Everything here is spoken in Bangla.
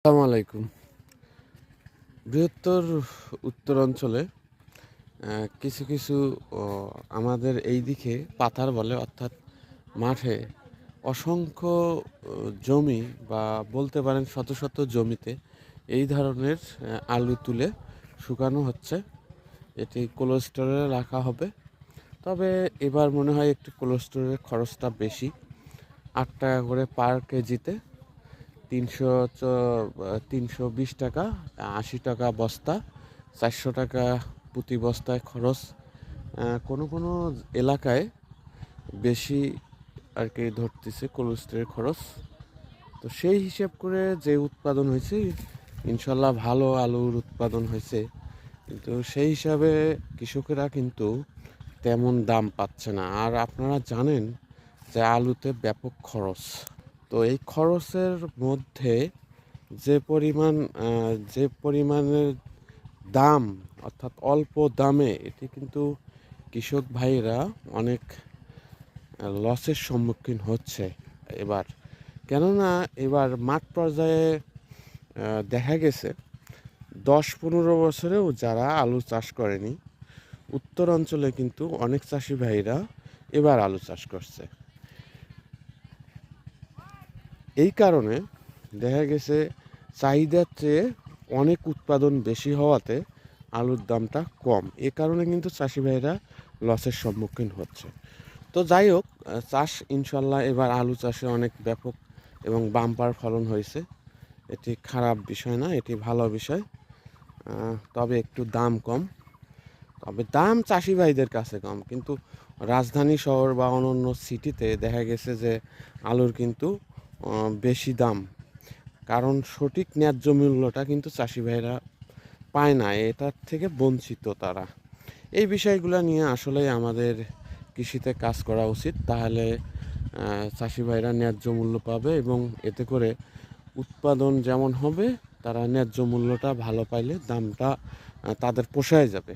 আসসালামু আলাইকুম। বৃহত্তর উত্তরাঞ্চলে কিছু কিছু আমাদের এই দিকে পাথার বলে, অর্থাৎ মাঠে অসংখ্য জমি বা বলতে পারেন শত শত জমিতে এই ধরনের আলু তুলে শুকানো হচ্ছে। এটি কোল্ড স্টোরে রাখা হবে। তবে এবার মনে হয় একটু কোল্ড স্টোরের খরচটা বেশি। আট টাকা করে পার কেজিতে তিনশো তিনশো বিশ টাকা, আশি টাকা বস্তা, চারশো টাকা প্রতি বস্তায় খরচ। কোনো কোনো এলাকায় বেশি আর কি ধরতেছে কোলেস্ট্রের খরচ। তো সেই হিসেব করে যে উৎপাদন হয়েছে, ইনশাল্লাহ ভালো আলুর উৎপাদন হয়েছে। কিন্তু সেই হিসাবে কৃষকেরা কিন্তু তেমন দাম পাচ্ছে না। আর আপনারা জানেন যে আলুতে ব্যাপক খরচ। তো এই খরচের মধ্যে যে পরিমাণ যে পরিমাণের দাম, অর্থাৎ অল্প দামে এটি কিন্তু কৃষক ভাইরা অনেক লসের সম্মুখীন হচ্ছে এবার। কেননা এবার মাঠ পর্যায়ে দেখা গেছে দশ পনেরো বছরেও যারা আলু চাষ করেনি, উত্তর অঞ্চলে কিন্তু অনেক চাষি ভাইরা এবার আলু চাষ করছে। এই কারণে দেখা গেছে চাহিদার চেয়ে অনেক উৎপাদন বেশি হওয়াতে আলুর দামটা কম। এ কারণে কিন্তু চাষি ভাইরা লসের সম্মুখীন হচ্ছে। তো যাই হোক চাষ ইনশাল্লাহ এবার আলু চাষে অনেক ব্যাপক এবং বাম্পার ফলন হয়েছে। এটি খারাপ বিষয় না, এটি ভালো বিষয়। তবে একটু দাম কম। তবে দাম চাষি ভাইদের কাছে কম। কিন্তু রাজধানী শহর বা অন্যান্য সিটিতে দেখা গেছে যে আলুর কিন্তু বেশি দাম। কারণ সঠিক ন্যায্য মূল্যটা কিন্তু চাষি ভাইরা পায় না, এটার থেকে বঞ্চিত তারা। এই বিষয়গুলো নিয়ে আসলে আমাদের কৃষিতে কাজ করা উচিত, তাহলে চাষি ভাইরা ন্যায্য মূল্য পাবে এবং এতে করে উৎপাদন যেমন হবে, তারা ন্যায্য মূল্যটা ভালো পাইলে দামটা তাদের পোষায় যাবে।